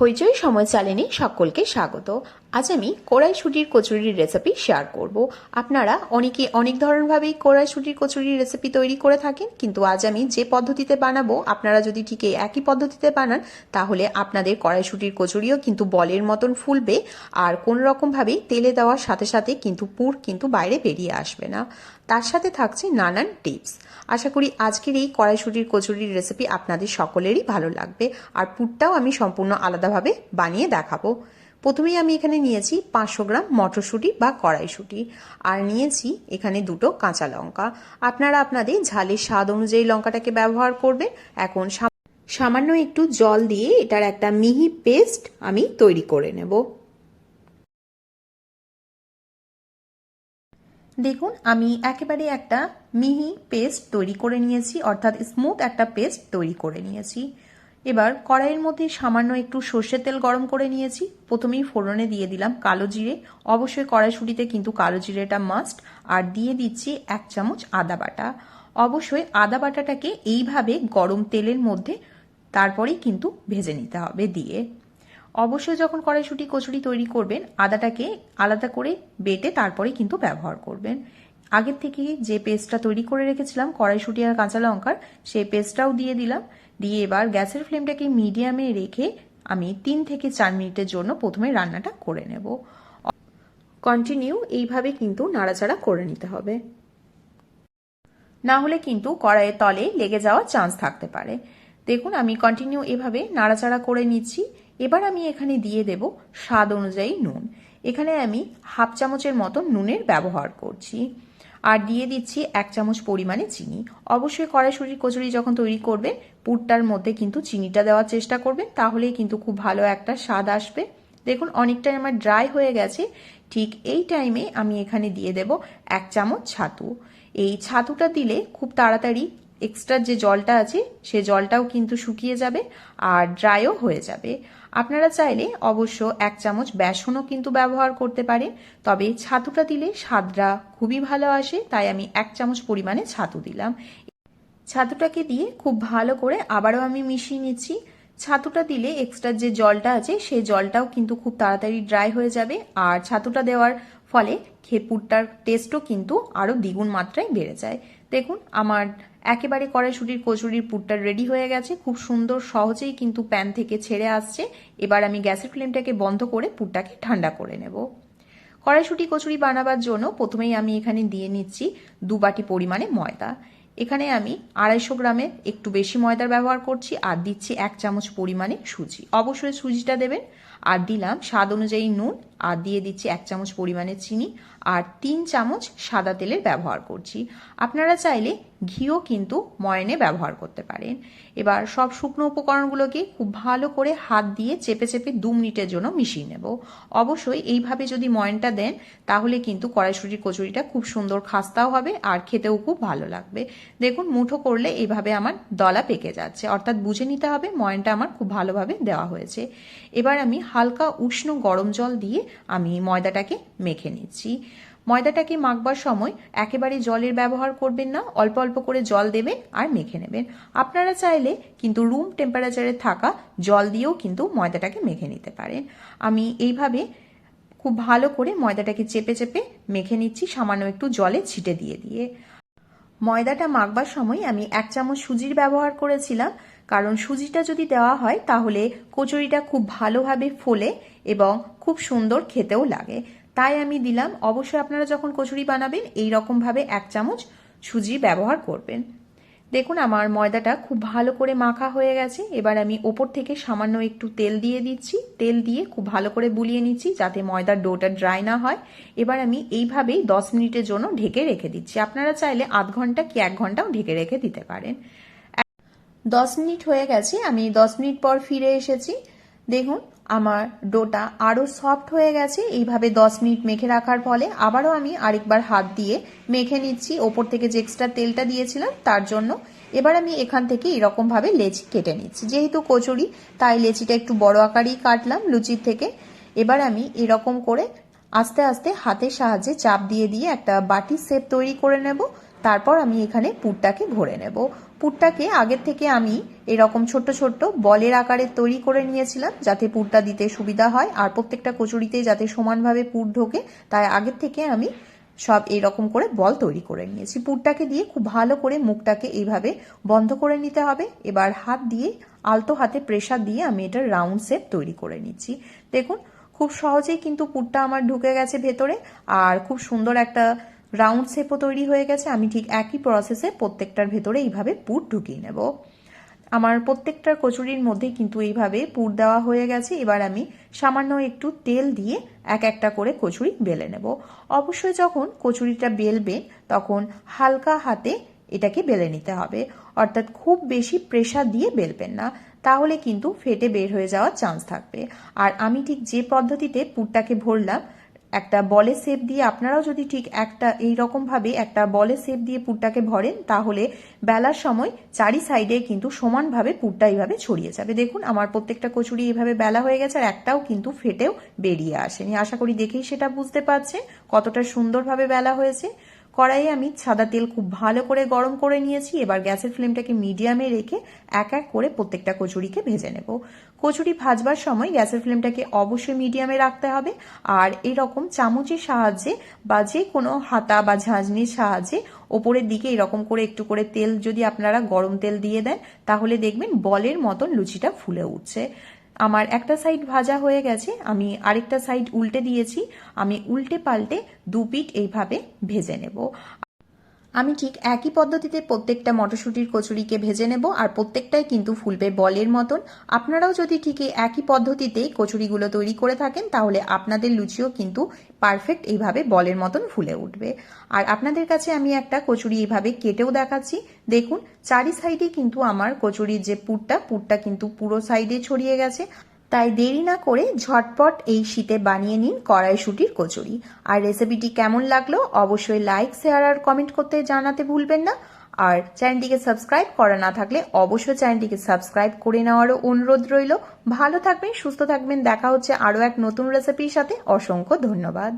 হইচই সময় চ্যানেলে সকলকে স্বাগত। আজ আমি কড়াইশুটির কচুরির রেসিপি শেয়ার করব। আপনারা অনেকে অনেক ধরনভাবেই কড়াইশুটির কচুরির রেসিপি তৈরি করে থাকেন, কিন্তু আজ আমি যে পদ্ধতিতে বানাবো, আপনারা যদি ঠিক একই পদ্ধতিতে বানান, তাহলে আপনাদের কড়াইশুটির কচুরিও কিন্তু বলের মতন ফুলবে আর কোন রকমভাবেই তেলে দেওয়ার সাথে সাথে কিন্তু পুর কিন্তু বাইরে বেরিয়ে আসবে না। তার সাথে থাকছে নানান টিপস আশা করি আজকের এই কড়াইশুটির কচুরির রেসিপি আপনাদের সকলেরই ভালো লাগবে। আর পুরটাও আমি সম্পূর্ণ আলাদাভাবে বানিয়ে দেখাবো। প্রথমেই আমি এখানে নিয়েছি পাঁচশো গ্রাম মটরশুঁটি বা কড়াইশুঁটি। আর নিয়েছি এখানে দুটো কাঁচা লঙ্কা। আপনারা আপনাদের ঝালের স্বাদ অনুযায়ী লঙ্কাটাকে ব্যবহার করবেন। এখন সামান্য একটু জল দিয়ে এটার একটা মিহি পেস্ট আমি তৈরি করে নেব। দেখুন, আমি একেবারে একটা মিহি পেস্ট তৈরি করে নিয়েছি, অর্থাৎ স্মুথ একটা পেস্ট তৈরি করে নিয়েছি। এবার কড়াইয়ের মধ্যে সামান্য একটু সর্ষের তেল গরম করে নিয়েছি। প্রথমেই ফোড়নে দিয়ে দিলাম কালো জিরে। অবশ্যই কড়াইশুটিতে কিন্তু কালো জিরেটা মাস্ট আর দিয়ে দিচ্ছি এক চামচ আদা বাটা। অবশ্যই আদা বাটাটাকে এইভাবে গরম তেলের মধ্যে তারপরেই কিন্তু ভেজে নিতে হবে দিয়ে। অবশ্যই যখন কড়াইশুটি কচুরি তৈরি করবেন, আদাটাকে আলাদা করে বেটে তারপরে কিন্তু ব্যবহার করবেন। আগের থেকে যে পেস্টটা তৈরি করে রেখেছিলাম, কড়াইশুটি আর কাঁচা লঙ্কার, সেই পেস্টটাও দিয়ে দিলাম। দিয়ে এবার গ্যাসের ফ্লেমটাকে মিডিয়ামে রেখে আমি তিন থেকে চার মিনিটের জন্য প্রথমে রান্নাটা করে নেব। কন্টিনিউ এইভাবে কিন্তু নাড়াচাড়া করে নিতে হবে। না হলে কিন্তু কড়াইয়ের তলে লেগে যাওয়ার চান্স থাকতে পারে। দেখুন, আমি কন্টিনিউ এভাবে নাড়াচাড়া করে নিচ্ছি। এবার আমি এখানে দিয়ে দেব স্বাদ অনুযায়ী নুন। এখানে আমি হাফ চামচের মতো নুনের ব্যবহার করছি। আর দিয়ে দিচ্ছি এক চামচ পরিমাণে চিনি। অবশ্যই কড়াইশুটির কচুরি যখন তৈরি করবেন, পুরটার মধ্যে কিন্তু চিনিটা দেওয়ার চেষ্টা করবেন, তাহলেই কিন্তু খুব ভালো একটা স্বাদ আসবে। দেখুন, অনেকটাই আমার ড্রাই হয়ে গেছে। ঠিক এই টাইমে আমি এখানে দিয়ে দেব এক চামচ ছাতু। এই ছাতুটা দিলে খুব তাড়াতাড়ি এক্সট্রা যে জলটা আছে, সে জলটাও কিন্তু শুকিয়ে যাবে আর ড্রাইও হয়ে যাবে। আপনারা চাইলে অবশ্য এক চামচ বেসনও কিন্তু ব্যবহার করতে পারেন, তবে ছাতুটা দিলে স্বাদটা খুবই ভালো আসে, তাই আমি এক চামচ পরিমাণে ছাতু দিলাম। ছাতুটাকে দিয়ে খুব ভালো করে আবারও আমি মিশিয়ে নিচ্ছি। ছাতুটা দিলে এক্সট্রা যে জলটা আছে, সেই জলটাও কিন্তু খুব তাড়াতাড়ি ড্রাই হয়ে যাবে, আর ছাতুটা দেওয়ার ফলে খেপুরটার টেস্টও কিন্তু আরও দ্বিগুণ মাত্রায় বেড়ে যায়। দেখুন, আমার একেবারে কড়াইশুটির কচুরির পুরটা রেডি হয়ে গেছে। খুব সুন্দর, সহজেই কিন্তু প্যান থেকে ছেড়ে আসছে। এবার আমি গ্যাসের ফ্লেমটাকে বন্ধ করে পুরটাকে ঠান্ডা করে নেব। কড়াইশুটি কচুরি বানাবার জন্য প্রথমেই আমি এখানে দিয়ে নিচ্ছি দু বাটি পরিমাণে ময়দা। এখানে আমি আড়াইশো গ্রামে একটু বেশি ময়দার ব্যবহার করছি আর দিচ্ছি এক চামচ পরিমাণে সুজি। অবশ্যই সুজিটা দেবেন। আর দিলাম স্বাদ অনুযায়ী নুন আর দিয়ে দিচ্ছি এক চামচ পরিমাণে চিনি আর তিন চামচ সাদা তেলের ব্যবহার করছি। আপনারা চাইলে ঘিও কিন্তু ময়নে ব্যবহার করতে পারেন। এবার সব শুকনো উপকরণগুলোকে খুব ভালো করে হাত দিয়ে চেপে চেপে দু মিনিটের জন্য মিশিয়ে নেব। অবশ্যই এইভাবে যদি ময়নটা দেন, তাহলে কিন্তু কড়াইশুটির কচুরিটা খুব সুন্দর খাস্তাও হবে আর খেতেও খুব ভালো লাগবে। দেখুন, মুঠো করলে এইভাবে আমার দলা পেকে যাচ্ছে। অর্থাৎ বুঝে নিতে হবে ময়নটা আমার খুব ভালোভাবে দেওয়া হয়েছে। এবার আমি হালকা উষ্ণ গরম জল দিয়ে আমি ময়দাটাকে মেখে নিচ্ছি। ময়দাটাকে মাখবার সময় একেবারে জলের ব্যবহার করবেন না, অল্প অল্প করে জল দেবেন আর মেখে নেবেন। আপনারা চাইলে কিন্তু রুম টেম্পারেচারে থাকা জল দিয়েও কিন্তু ময়দাটাকে মেখে নিতে পারেন। আমি এইভাবে খুব ভালো করে ময়দাটাকে চেপে চেপে মেখে নিচ্ছি, সামান্য একটু জলে ছিটে দিয়ে দিয়ে। ময়দাটা মাখবার সময় আমি এক চামচ সুজির ব্যবহার করেছিলাম, কারণ সুজিটা যদি দেওয়া হয় তাহলে কচুরিটা খুব ভালোভাবে ফোলে এবং খুব সুন্দর খেতেও লাগে। তাই আমি দিলাম। অবশ্যই আপনারা যখন কচুরি বানাবেন এই রকমভাবে এক চামচ সুজি ব্যবহার করবেন। দেখুন, আমার ময়দাটা খুব ভালো করে মাখা হয়ে গেছে। এবার আমি ওপর থেকে সামান্য একটু তেল দিয়ে দিচ্ছি। তেল দিয়ে খুব ভালো করে বুলিয়ে নিচ্ছি যাতে ময়দার ডোটা ড্রাই না হয়। এবার আমি এইভাবেই দশ মিনিটের জন্য ঢেকে রেখে দিচ্ছি। আপনারা চাইলে আধ ঘণ্টা কি এক ঘন্টাও ঢেকে রেখে দিতে পারেন। দশ মিনিট হয়ে গেছে। আমি দশ মিনিট পর ফিরে এসেছি। দেখুন আমার ডোটা আরও সফট হয়ে গেছে, এইভাবে দশ মিনিট মেখে রাখার ফলে আবারও আমি আরেকবার হাত দিয়ে মেখে নিচ্ছি। ওপর থেকে যে এক্সট্রা তেলটা দিয়েছিলাম, তার জন্য এবার আমি এখান থেকে এরকমভাবে লেচি কেটে নিচ্ছি। যেহেতু কচুরি, তাই লেচিটা একটু বড় আকারেই কাটলাম লুচির থেকে। এবার আমি এরকম করে আস্তে আস্তে হাতের সাহায্যে চাপ দিয়ে দিয়ে একটা বাটির শেপ তৈরি করে নেব। তারপর আমি এখানে পুরটাকে ভরে নেব। পুরটাকে আগের থেকে আমি এরকম ছোট্ট ছোট্ট বলের আকারে তৈরি করে নিয়েছিলাম, যাতে পুরটা দিতে সুবিধা হয়। আর প্রত্যেকটা কচুরিতে যাতে সমানভাবে পুর ঢোকে, তাই আগের থেকে আমি সব এইরকম করে বল তৈরি করে নিয়েছি। পুরটাকে দিয়ে খুব ভালো করে মুখটাকে এইভাবে বন্ধ করে নিতে হবে। এবার হাত দিয়ে, আলতো হাতে প্রেসার দিয়ে আমি এটার রাউন্ড শেপ তৈরি করে নিচ্ছি। দেখুন, খুব সহজেই কিন্তু পুরটা আমার ঢুকে গেছে ভেতরে। আর খুব সুন্দর একটা রাউন্ড শেপও তৈরি হয়ে গেছে। আমি ঠিক একই প্রসেসে প্রত্যেকটার ভেতরে এইভাবে পুর ঢুকিয়ে নেব। আমার প্রত্যেকটার কচুরির মধ্যে কিন্তু এইভাবে পুর দেওয়া হয়ে গেছে। এবার আমি সামান্য একটু তেল দিয়ে এক একটা করে কচুরি বেলে নেব। অবশ্যই যখন কচুরিটা বেলবেন তখন হালকা হাতে এটাকে বেলে নিতে হবে। অর্থাৎ খুব বেশি প্রেশার দিয়ে বেলবেন না। তাহলে কিন্তু ফেটে বের হয়ে যাওয়ার চান্স থাকবে। আর আমি ঠিক যে পদ্ধতিতে পুরটাকে ভরলাম একটা বলে শেপ দিয়ে আপনারাও যদি ঠিক একটা এই রকম ভাবে একটা বলে শেপ দিয়ে পুরটাকে ভরেন, তাহলে বেলার সময় চারি সাইডে কিন্তু সমানভাবে পুরটা এইভাবে ছড়িয়ে যাবে। দেখুন, আমার প্রত্যেকটা কচুরি এইভাবে বেলা হয়ে গেছে আর একটাও কিন্তু ফেটেও বেরিয়ে আসেনি। আশা করি দেখেই সেটা বুঝতে পারছে কতটা সুন্দরভাবে বেলা হয়েছে। কড়াইয়ে আমি সাদা তেল খুব ভালো করে গরম করে নিয়েছি। এবার গ্যাসের ফ্লেমটাকে মিডিয়ামে রেখে এক এক করে প্রত্যেকটা কচুরিকে ভেজে নেব। কচুরি ভাজবার সময় গ্যাসের ফ্লেমটাকে অবশ্যই মিডিয়ামে রাখতে হবে। আর এরকম চামচের সাহায্যে বা যে কোনো হাতা বা ঝাঁঝনির সাহায্যে ওপরের দিকে এরকম করে একটু করে তেল যদি আপনারা গরম তেল দিয়ে দেন, তাহলে দেখবেন বলের মতন লুচিটা ফুলে উঠছে। আমার একটা সাইড ভাজা হয়ে গেছে, আমি আরেকটা সাইড উল্টে দিয়েছি, আমি উল্টে পাল্টে দু পিঠ এইভাবে ভেজে নেব। আমি ঠিক একই পদ্ধতিতে প্রত্যেকটা মটরশুঁটির কচুরিকে ভেজে নেব আর প্রত্যেকটাই কিন্তু ফুলবে বলের মতন। আপনারাও যদি ঠিক একই পদ্ধতিতে কচুরিগুলো তৈরি করে থাকেন, তাহলে আপনাদের লুচিও কিন্তু পারফেক্ট এইভাবে বলের মতন ফুলে উঠবে। আর আপনাদের কাছে আমি একটা কচুরি এইভাবে কেটেও দেখাচ্ছি। দেখুন, চারি সাইডে কিন্তু আমার কচুরির যে পুরটা পুরটা কিন্তু পুরো সাইডে ছড়িয়ে গেছে। তাই দেরি না করে ঝটপট এই শীতে বানিয়ে নিন কড়াইশুটির কচুরি। আর রেসিপিটি কেমন লাগল অবশ্যই লাইক শেয়ার আর কমেন্ট করতে জানাতে ভুলবেন না। আর চ্যানেলটিকে সাবস্ক্রাইব করা না থাকলে অবশ্যই চ্যানেলটিকে সাবস্ক্রাইব করে নেওয়ারও অনুরোধ রইল। ভালো থাকবেন, সুস্থ থাকবেন। দেখা হচ্ছে আরও এক নতুন রেসিপির সাথে। অসংখ্য ধন্যবাদ।